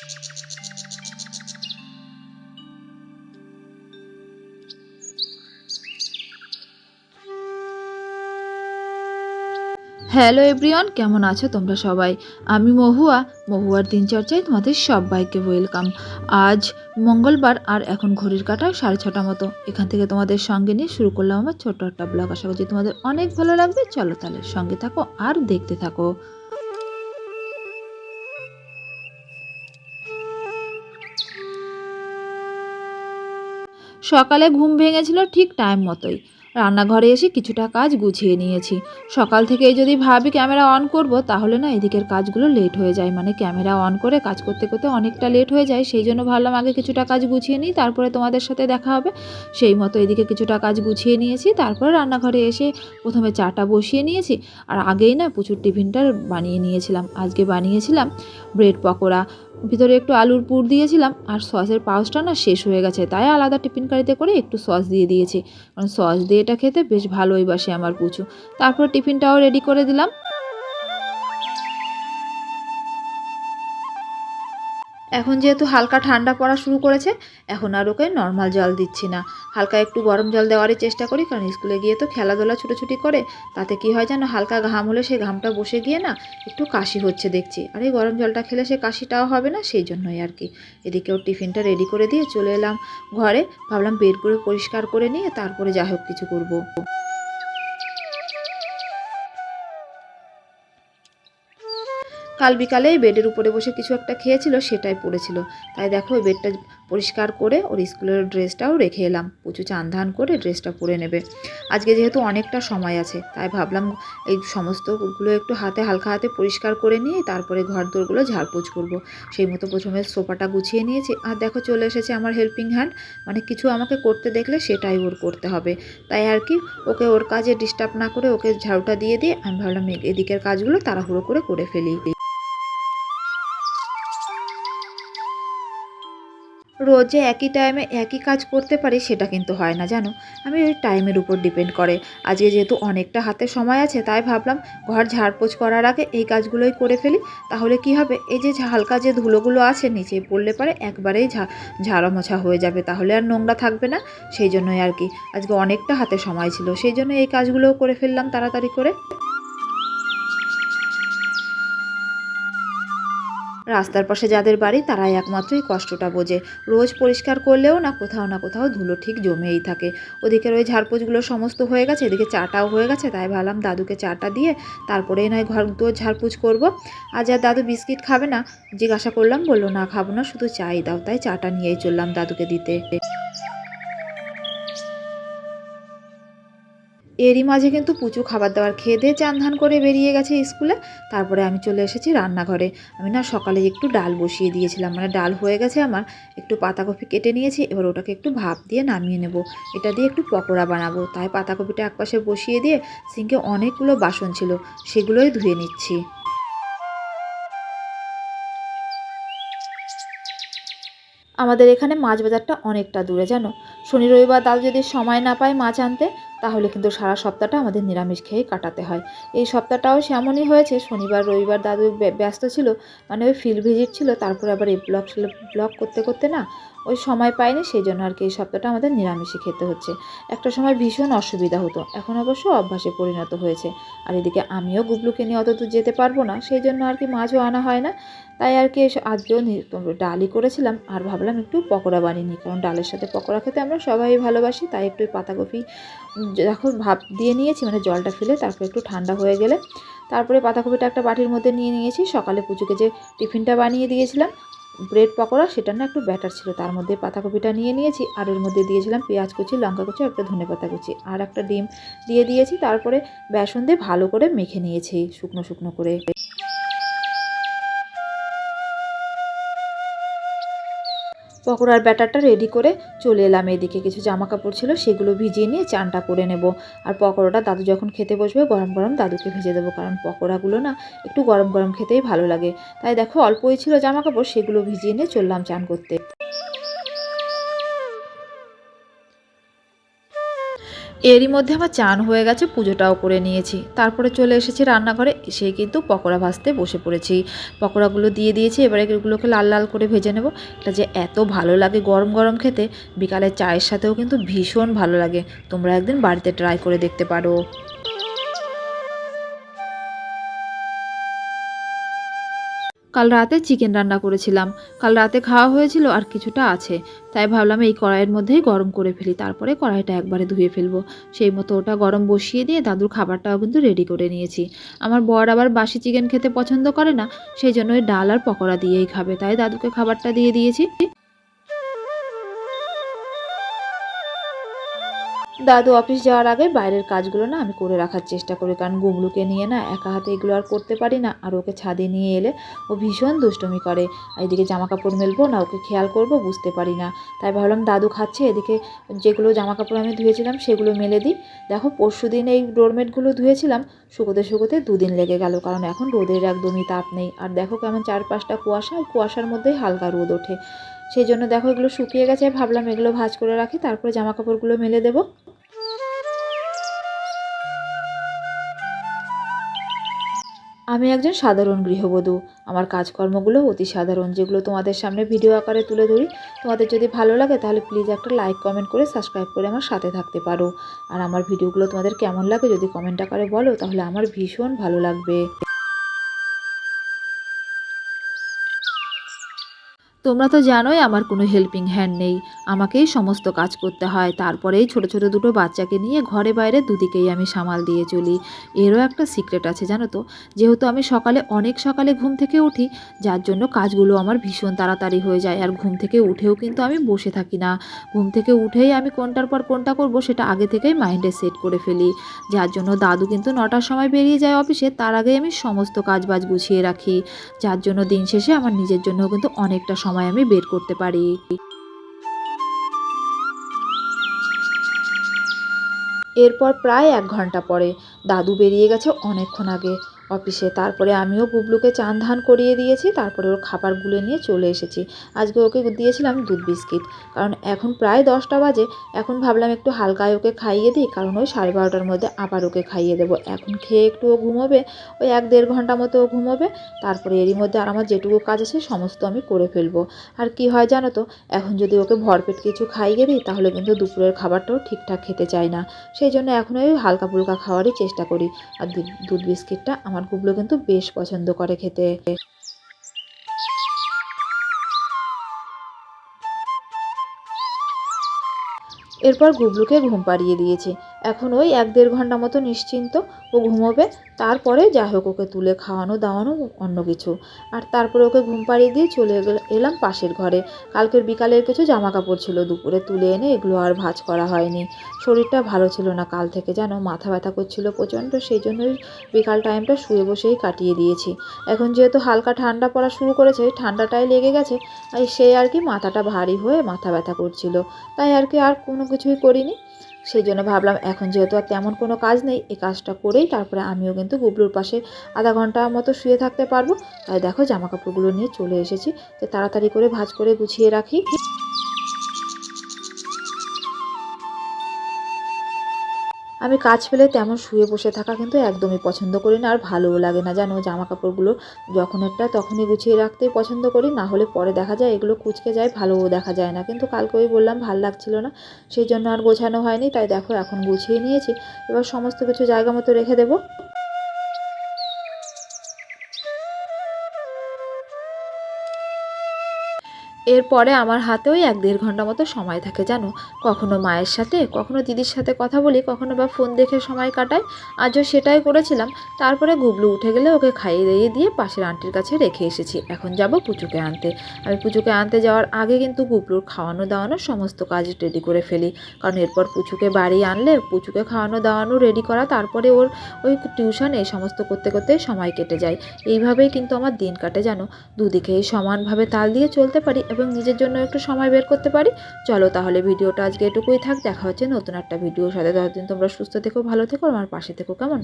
Hello everyone কেমন আছো তোমরা সবাই? আমি মহুয়া, মহুয়ার দিনচর্চায় তোমাদের সবাইকে ওয়েলকাম আজ মঙ্গলবার আর এখন ঘড়ির কাটা সাড়ে ছটা মতো। এখান থেকে তোমাদের সঙ্গে নিয়ে শুরু করলাম আমার ছোট্ট একটা ব্লগ আশা করছি তোমাদের অনেক ভালো লাগবে। চলো তাহলে সঙ্গে থাকো আর দেখতে থাকো। সকালে ঘুম ভেঙেছিল ঠিক টাইম মতোই। রান্নাঘরে এসে কিছুটা কাজ গুছিয়ে নিয়েছি। সকাল থেকে যদি ভাবি ক্যামেরা অন করব, তাহলে না এদিকের কাজগুলো লেট হয়ে যায়। মানে ক্যামেরা অন করে কাজ করতে করতে অনেকটা লেট হয়ে যায়। সেই জন্য ভাবলাম আগে কিছুটা কাজ গুছিয়ে নিই, তারপরে তোমাদের সাথে দেখা হবে। সেই মতো এদিকে কিছুটা কাজ গুছিয়ে নিয়েছি, তারপরে রান্নাঘরে এসে প্রথমে চাটা বসিয়ে নিয়েছি। আর আগেই না প্রচুর টিফিনটা বানিয়ে নিয়েছিলাম। আজকে বানিয়েছিলাম ব্রেড পকোড়া। ভিতরে একটু আলুর পুর দিয়েছিলাম, আর সসের পাউচটা না শেষ হয়ে গেছে, তাই আলাদা টিফিন কারিতে করে একটু সস দিয়ে দিয়েছি। কারণ সস দিয়ে এটা খেতে বেশ ভালোই বাসে আমার পুচু। তারপর টিফিনটাও রেডি করে দিলাম। এখন যেহেতু হালকা ঠান্ডা পড়া শুরু করেছে, এখন আর ওকে নর্মাল জল দিচ্ছি না। হালকা একটু গরম জল দেওয়ারই চেষ্টা করি, কারণ স্কুলে গিয়ে তো খেলাধুলা ছুটোছুটি করে, তাতে কি হয় যেন হালকা ঘাম হলে সেই ঘামটা বসে গিয়ে না একটু কাশি হচ্ছে দেখছি। আর এই গরম জলটা খেলে সে কাশিটাও হবে না, সেই জন্যই আর কি। এদিকে ওর টিফিনটা রেডি করে দিয়ে চলে এলাম ঘরে। ভাবলাম বেডগুলো পরিষ্কার করে নিয়ে তারপরে যা হোক কিছু করব। কাল বিকালে এই বেডের উপরে বসে কিছু একটা খেয়েছিল, সেটাই পড়েছিল। তাই দেখো, ওই বেডটা পরিষ্কার করে ওর স্কুলের ড্রেসটাও রেখে এলাম। প্রচুর চান করে ড্রেসটা পরে নেবে। আজকে যেহেতু অনেকটা সময় আছে, তাই ভাবলাম এই সমস্তগুলো একটু হাতে, হালকা হাতে পরিষ্কার করে নিয়ে তারপরে ঘর দোরগুলো ঝাড়পোছ করব। সেই মতো প্রথমে সোফাটা গুছিয়ে নিয়েছি। আর দেখো, চলে এসেছে আমার হেল্পিং হ্যান্ড মানে কিছু আমাকে করতে দেখলে সেটাই ওর করতে হবে। তাই আর কি, ওকে ওর কাজে ডিস্টার্ব না করে ওকে ঝাড়ুটা দিয়ে দিয়ে আমি ভাবলাম এদিকের কাজগুলো তাড়াহুড়ো করে করে ফেলি। রোজ একই টাইমে একই কাজ করতে পারি সেটা কিন্তু হয় না, জানো? আমি ওই টাইমের উপর ডিপেন্ড করে। আজকে যেহেতু অনেকটা হাতে সময় আছে, তাই ভাবলাম ঘর ঝাড়পোছ করার আগে এই কাজগুলোই করে ফেলি। তাহলে কি হবে? এই যে হালকা যে ধুলোগুলো আছে, নিচে পড়লে পরে একবারেই ঝাড়া মোছা হয়ে যাবে। তাহলে আর নোংরা থাকবে না। সেই জন্যই আর কি। আজকে অনেকটা হাতে সময় ছিল। সেই জন্য এই কাজগুলোও করে ফেললাম তাড়াতাড়ি করে। রাস্তার পাশে যাদের বাড়ি, তারাই একমাত্র এই কষ্টটা বোঝে। রোজ পরিষ্কার করলেও না কোথাও না কোথাও ধুলো ঠিক জমেই থাকে। ওদিকের ওই ঝাড়পুচগুলো সমস্ত হয়ে গেছে, এদিকে চাটাও হয়ে গেছে, তাই ভাবলাম দাদুকে চাটা দিয়ে তারপরেই নয় ঘর দুয়ার ঝাড়পুছ করব। আজ আর দাদু বিস্কিট খাবে না। জিজ্ঞাসা করলাম, বলল, না, খাব না, শুধু চাই দাও। তাই চাটা নিয়েই চললাম দাদুকে দিতে। এরই মাঝে কিন্তু পুচু খাবার দাবার খেয়ে দিয়ে চান ধান করে বেরিয়ে গেছে স্কুলে। তারপরে আমি চলে এসেছি রান্নাঘরে। আমি না সকালে একটু ডাল বসিয়ে দিয়েছিলাম। মানে ডাল হয়ে গেছে আমার। একটু পাতাকপি কেটে নিয়েছি। এবার ওটাকে একটু ভাপ দিয়ে নামিয়ে নেব। এটা দিয়ে একটু পকোড়া বানাবো। তাই পাতাকপিটা একপাশে বসিয়ে দিয়ে সিঙ্কে অনেকগুলো বাসন ছিল। সেগুলোই ধুয়ে নিচ্ছি। আমাদের এখানে মাছ বাজারটা অনেকটা দূরে, জানো? শনি রবিবার দাদু যদি সময় না পায় মাছ আনতে তাহলে কিন্তু সারা সপ্তাহটা আমাদের নিরামিষ খেয়েই কাটাতে হয়। এই সপ্তাহটাও সেমনই হয়েছে, শনিবার, রবিবার দাদু ব্য- ব্যস্ত ছিল মানে ওই ফিল্ড ভিজিট ছিল, তারপরে আবার এই ব্লগ ব্লগ করতে করতে না ওই সময় পাইনি সেই জন্য আর কি এই সপ্তাহটা আমাদের নিরামিষই খেতে হচ্ছে। একটা সময় ভীষণ অসুবিধা হতো, এখন অবশ্য অভ্যাসে পরিণত হয়েছে। আর এদিকে আমিও গুবলুকে নিয়ে অত দূর যেতে পারব না সেই জন্য আর কি মাছও আনা হয় না। তাই আর কি আজকেও ডালই করেছিলাম। আর ভাবলাম একটু পকোড়া বানিয়ে নিই, কারণ ডালের সাথে পকোড়া খেতে আমরা সবাই ভালোবাসি, তাই একটু পাতাকপি দেখো ভাপ দিয়ে নিয়েছি মানে জলটা ফেলে তারপরে একটু ঠান্ডা হয়ে গেলে তারপরে পাতাকপিটা একটা বাটির মধ্যে নিয়ে নিয়েছি। সকালে পুচুকে যে টিফিনটা বানিয়ে দিয়েছিলাম, ব্রেড পকোড়া, সেটা না একটু ব্যাটার ছিল, তার মধ্যে পাতাকপিটা নিয়ে নিয়েছি। আর এর মধ্যে দিয়েছিলাম পেঁয়াজ কুচি, লঙ্কা কুচি একটা ধনে পাতা কুচি। আর একটা ডিম দিয়ে দিয়েছি, তারপরে বেসন দিয়ে ভালো করে মেখে নিয়েছি, শুকনো শুকনো করে। পকোড়ার ব্যাটারটা রেডি করে চলে এলাম। এদিকে কিছু জামা কাপড় ছিল, সেগুলো ভিজিয়ে নিয়ে চানটা করে নেব। আর পকোড়াটা দাদু যখন খেতে বসবে, গরম গরম দাদুকে ভেজে দেবো। কারণ পকোড়াগুলো না একটু গরম গরম খেতেই ভালো লাগে। তাই দেখো, অল্পই ছিল জামা কাপড় সেগুলো ভিজিয়ে নিয়ে চললাম চান করতে। এরই মধ্যে আমার চান হয়ে গেছে, পুজোটাও করে নিয়েছি। তারপরে চলে এসেছি রান্নাঘরে, এসে কিন্তু পকোড়া ভাজতে বসে পড়েছি। পকোড়াগুলো দিয়ে দিয়েছি, এবারে এগুলোকে লাল লাল করে ভেজে নেব। এটা যে এত ভালো লাগে গরম গরম খেতে, বিকালে চায়ের সাথেও কিন্তু ভীষণ ভালো লাগে। তোমরা একদিন বাড়িতে ট্রাই করে দেখতে পারো। কাল রাতে চিকেন রান্না করেছিলাম। কাল রাতে খাওয়া হয়েছিল আর কিছুটা আছে। তাই ভাবলাম এই কড়াইয়ের মধ্যেই গরম করে ফেলি, তারপরে কড়াইটা একবারে ধুয়ে ফেলব। সেই মতো ওটা গরম বসিয়ে দিয়ে দাদুর খাবারটাও কিন্তু রেডি করে নিয়েছি। আমার বর আবার বাসি চিকেন খেতে পছন্দ করে না, সেই জন্য ওই ডাল আর পকোড়া দিয়েই খাবে। তাই দাদুকে খাবারটা দিয়ে দিয়েছি। দাদু অফিস যাওয়ার আগে বাইরের কাজগুলো না আমি করে রাখার চেষ্টা করি, কারণ গুবলুকে নিয়ে না একা হাতে এগুলো আর করতে পারি না, আর ওকে ছাদে নিয়ে এলে ও ভীষণ দুষ্টুমি করে। এদিকে জামা কাপড় মেলবো না, ওকে খেয়াল করব, বুঝতে পারি না। তাই ভাবলাম দাদু খাচ্ছে, এদিকে যেগুলো জামা কাপড় আমি ধুয়েছিলাম সেগুলো মেলে দিই। দেখো, পরশু দিন এই ডোরমেটগুলো ধুয়েছিলাম, শুকোতে শুকোতে দুদিন লেগে গেল, কারণ এখন রোদের একদমই তাপ নেই। আর দেখো কেমন চারপাশটা কুয়াশা, কুয়াশার মধ্যেই হালকা রোদ ওঠে। সেই জন্য দেখো এগুলো শুকিয়ে গেছে, ভাবলাম এগুলো ভাজ করে রাখি, তারপরে জামা কাপড়গুলো মেলে দেবো। আমি একজন সাধারণ গৃহবধূ, আমার কাজকর্মগুলো অতি সাধারণ, যেগুলো তোমাদের সামনে ভিডিও আকারে তুলে ধরি। তোমাদের যদি ভালো লাগে তাহলে প্লিজ একটা লাইক, কমেন্ট করে সাবস্ক্রাইব করে আমার সাথে থাকতে পারো। আর আমার ভিডিওগুলো তোমাদের কেমন লাগে যদি কমেন্ট আকারে বলো, তাহলে আমার ভীষণ ভালো লাগবে। তোমরা তো জানোই আমার কোনো হেল্পিং হ্যান্ড নেই। আমাকেই সমস্ত কাজ করতে হয়। তারপরেই ছোট ছোট দুটো বাচ্চাকে নিয়ে ঘরে বাইরে দুদিকেই আমি সামাল দিয়ে চলি। এরও একটা সিক্রেট আছে, জানো তো? যেহেতু আমি সকালে অনেক সকালে ঘুম থেকে উঠি, যার জন্য কাজগুলো আমার ভীষণ তাড়াতাড়ি হয়ে যায়। আর ঘুম থেকে উঠেও কিন্তু আমি বসে থাকি না। ঘুম থেকে উঠেই আমি কোনটার পর কোনটা করব সেটা আগে থেকেই মাইন্ডে সেট করে ফেলি। যার জন্য দাদু কিন্তু নটার সময় বেরিয়ে যায় অফিসে, তার আগেই আমি সমস্ত কাজ বাজ গুছিয়ে রাখি। যার জন্য দিন শেষে আমার নিজের জন্য কিন্তু অনেকটা সময় আমি বের করতে পারি। এরপর প্রায় এক ঘণ্টা পরে দাদু বেরিয়ে গেছে অনেকক্ষণ আগে। অফিসে। তারপরে আমিও বুবলুকে চান ধান করিয়ে দিয়েছি, তারপরে ওর খাবারগুলো নিয়ে চলে এসেছি। আজকে ওকে দিয়েছিলাম দুধ বিস্কিট। কারণ এখন প্রায় দশটা বাজে, এখন ভাবলাম একটু হালকায় ওকে খাইয়ে দিই, কারণ ওই সাড়ে বারোটার মধ্যে আবার ওকে খাইয়ে দেবো। এখন খেয়ে একটু ও ঘুমোবে, ওই এক দেড় ঘণ্টা মতো ও ঘুমোবে, তারপরে এরই মধ্যে আর আমার যেটুকু কাজ আছে সমস্ত আমি করে ফেলব। আর কি হয় জানো তো, এখন যদি ওকে ভরপেট কিছু খাইয়ে দিই, তাহলে কিন্তু দুপুরের খাবারটাও ঠিকঠাক খেতে চায় না। সেই জন্য এখন ওই হালকা ফুলকা খাওয়ারই চেষ্টা করি। আর দুধ- দুধ বিস্কিটটা আমার গুবলু কিন্তু বেশ পছন্দ করে খেতে। এরপর গুবলুকে ঘুম পাড়িয়ে দিয়েছি। এখন ওই এক দেড় ঘণ্টা মতো নিশ্চিন্ত ও ঘুমোবে। তারপরে যাই হোক ওকে তুলে খাওয়ানো, দাওয়ানো, অন্য কিছু। আর তারপরে ওকে ঘুম পাড়িয়ে দিয়ে চলে এলাম পাশের ঘরে। কালকের বিকালের কিছু জামা কাপড় ছিল দুপুরে তুলে এনে এগুলো আর ভাঁজ করা হয়নি। শরীরটা ভালো ছিল না কাল থেকে জানো মাথা ব্যথা করছিল প্রচণ্ড, সেই জন্যই বিকাল টাইমটা শুয়ে বসেই কাটিয়ে দিয়েছি। এখন যেহেতু হালকা ঠান্ডা পড়া শুরু করেছে, ঠান্ডাটাই লেগে গেছে আর সে আর কি মাথাটা ভারী হয়ে মাথা ব্যথা করছিল। তাই আর কি আর কোনো কিছুই করিনি। সেই জন্য ভাবলাম, এখন যেহেতু আর তেমন কোনো কাজ নেই, এই কাজটা করেই তারপরে আমিও কিন্তু গুবলুর পাশে আধা ঘণ্টা মতো শুয়ে থাকতে পারব। তাই দেখো জামা কাপড়গুলো নিয়ে চলে এসেছি। যে তাড়াতাড়ি করে ভাজ করে গুছিয়ে রাখি। আমি কাজ ফেলে তেমন শুয়ে বসে থাকা কিন্তু একদমই পছন্দ করি না, আর ভালোও লাগে না, জানো? জামা কাপড়গুলো যখন একটা তখনই গুছিয়ে রাখতেই পছন্দ করি, না হলে পরে দেখা যায় এগুলো কুচকে যায়, ভালোও দেখা যায় না। কিন্তু কালকে ওই বললাম ভালো লাগছিল না, সেই জন্য আর গোছানো হয়নি, তাই দেখো এখন গুছিয়ে নিয়েছি। এবার সমস্ত কিছু জায়গা মতো রেখে দেবো। এরপরে আমার হাতেও এক দেড় ঘণ্টা মতো সময় থাকে, জানো? কখনো মায়ের সাথে, কখনো দিদির সাথে কথা বলি, কখনো বা ফোন দেখে সময় কাটাই। আজও সেটাই করেছিলাম। তারপরে গুবলু উঠে গেলে ওকে খাইয়ে দিয়ে দিয়ে পাশের আন্টির কাছে রেখে এসেছি। এখন যাব পুচুকে আনতে। আমি পুচুকে আনতে যাওয়ার আগে কিন্তু গুবলুর খাওয়ানো দাওয়ানো সমস্ত কাজ রেডি করে ফেলি। কারণ এরপর পুচুকে বাড়ি আনলে পুচুকে খাওয়ানো দাওয়ানো রেডি করা, তারপরে ওর ওই টিউশন এই সমস্ত করতে করতে সময় কেটে যায়। এইভাবেই কিন্তু আমার দিন কাটে, জানো? দুদিকেই সমানভাবে তাল দিয়ে চলতে পারি এবং নিজের জন্য একটু সময় বের করতে পারি। চলো তাহলে ভিডিওটা আজকে এটুকুই থাক, দেখা হচ্ছে নতুন একটা ভিডিও সাথে। ততদিন তোমরা সুস্থ থেকো, ভালো থেকো, আমার পাশে থেকো, কেমন?